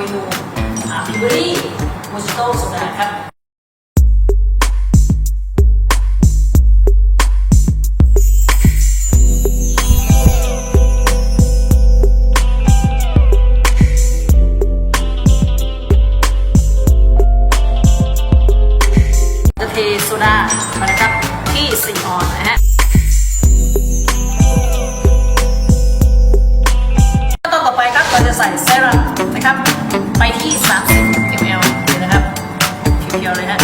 เมนูฟิเบอรี่มูสโต้โซดาครับเทโซดามาแล้ครับ เราจะใส่เซรั่มนะครับ ไปที่ 30 ml เลยนะครับเพียวๆเลยฮะ